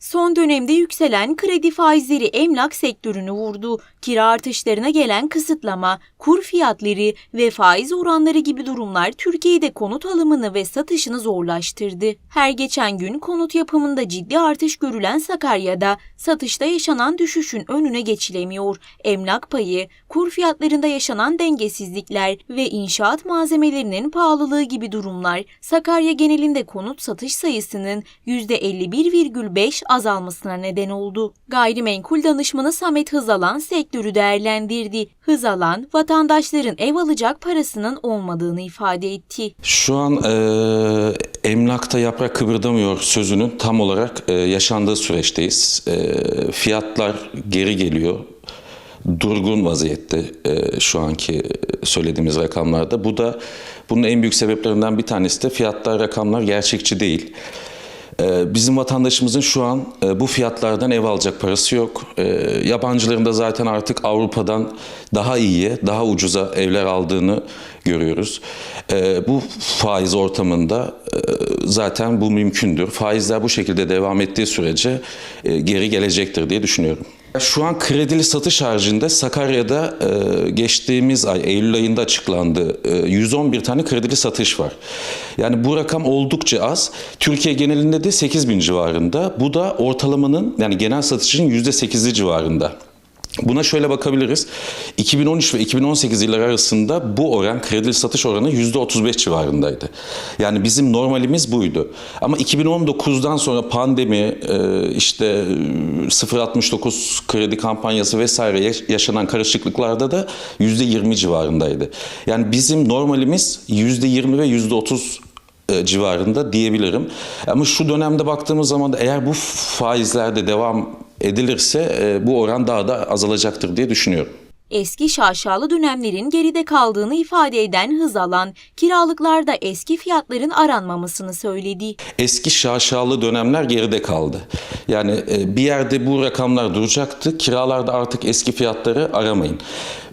Son dönemde yükselen kredi faizleri emlak sektörünü vurdu. Kira artışlarına gelen kısıtlama, kur fiyatları ve faiz oranları gibi durumlar Türkiye'de konut alımını ve satışını zorlaştırdı. Her geçen gün konut yapımında ciddi artış görülen Sakarya'da satışta yaşanan düşüşün önüne geçilemiyor. Emlak payı, kur fiyatlarında yaşanan dengesizlikler ve inşaat malzemelerinin pahalılığı gibi durumlar Sakarya genelinde konut satış sayısının %51,5 azalmasına neden oldu. Gayrimenkul danışmanı Samet Hızalan sektörü değerlendirdi. Hızalan, vatandaşların ev alacak parasının olmadığını ifade etti. Şu an e, emlakta yaprak kıpırdamıyor sözünün tam olarak e, yaşandığı süreçteyiz. E, fiyatlar geri geliyor. Durgun vaziyette e, şu anki söylediğimiz rakamlarda. Bu da bunun en büyük sebeplerinden bir tanesi de fiyatlar rakamlar gerçekçi değil. Ee, Bizim vatandaşımızın şu an e, bu fiyatlardan ev alacak parası yok. Ee, Yabancıların da zaten artık Avrupa'dan daha iyiye, daha ucuza evler aldığını görüyoruz. Ee, Bu faiz ortamında e, zaten bu mümkündür. Faizler bu şekilde devam ettiği sürece e, geri gelecektir diye düşünüyorum. Şu an kredili satış haricinde Sakarya'da e, geçtiğimiz ay Eylül ayında açıklandı. E, 111 tane kredili satış var. Yani bu rakam oldukça az. Türkiye genelinde de 8 bin civarında. Bu da ortalamanın yani genel satışın %8'i civarında. Buna şöyle bakabiliriz. 2013 ve 2018 yılları arasında bu oran, kredili satış oranı %35 civarındaydı. Yani bizim normalimiz buydu. Ama 2019'dan sonra pandemi, e, işte 0.69 kredi kampanyası vesaire yaş- yaşanan karışıklıklarda da %20 civarındaydı. Yani bizim normalimiz %20 ve %30 e, civarında diyebilirim. Ama şu dönemde baktığımız zaman da eğer bu faizlerde devam edilirse e, bu oran daha da azalacaktır diye düşünüyorum. Eski şaşalı dönemlerin geride kaldığını ifade eden Hızalan, kiralıklarda eski fiyatların aranmamasını söyledi. Eski şaşalı dönemler geride kaldı. Yani e, bir yerde bu rakamlar duracaktı. Kiralarda artık eski fiyatları aramayın.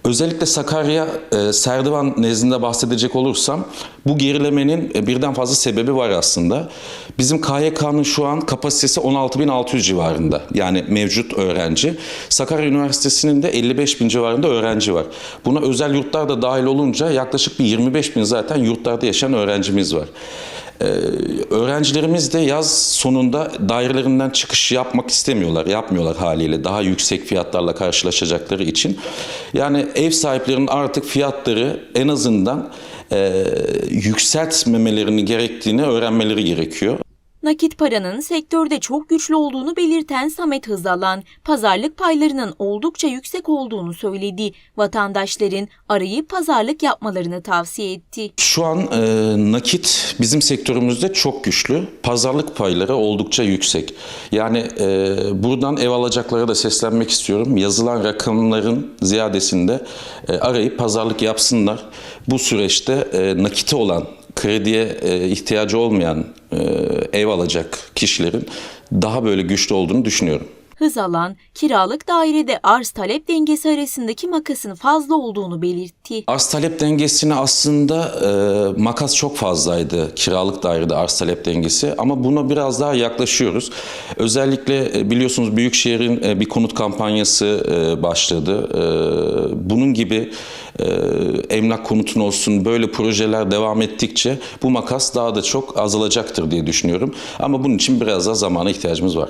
Özellikle Sakarya, e, Serdivan nezdinde bahsedecek olursam bu gerilemenin e, birden fazla sebebi var aslında. Bizim KYK'nın şu an kapasitesi 16.600 civarında. Yani mevcut öğrenci. Sakarya Üniversitesi'nin de 55 bin civarında öğrenci var. Buna özel yurtlar da dahil olunca yaklaşık bir 25 bin zaten yurtlarda yaşayan öğrencimiz var. Ee, öğrencilerimiz de yaz sonunda dairelerinden çıkış yapmak istemiyorlar, yapmıyorlar haliyle daha yüksek fiyatlarla karşılaşacakları için. Yani ev sahiplerinin artık fiyatları en azından e, yükseltmemelerini gerektiğini öğrenmeleri gerekiyor. Nakit paranın sektörde çok güçlü olduğunu belirten Samet Hızalan, pazarlık paylarının oldukça yüksek olduğunu söyledi. Vatandaşların arayıp pazarlık yapmalarını tavsiye etti. Şu an e, nakit bizim sektörümüzde çok güçlü. Pazarlık payları oldukça yüksek. Yani e, buradan ev alacaklara da seslenmek istiyorum. Yazılan rakamların ziyadesinde e, arayıp pazarlık yapsınlar. Bu süreçte e, nakiti olan, krediye e, ihtiyacı olmayan ev alacak kişilerin daha böyle güçlü olduğunu düşünüyorum. Hızalan, kiralık dairede arz talep dengesi arasındaki makasın fazla olduğunu belirtti. Arz talep dengesini aslında e, makas çok fazlaydı kiralık dairede arz talep dengesi ama buna biraz daha yaklaşıyoruz. Özellikle e, biliyorsunuz Büyükşehir'in e, bir konut kampanyası e, başladı. E, bunun gibi e, emlak konutun olsun böyle projeler devam ettikçe bu makas daha da çok azalacaktır diye düşünüyorum. Ama bunun için biraz daha zamana ihtiyacımız var.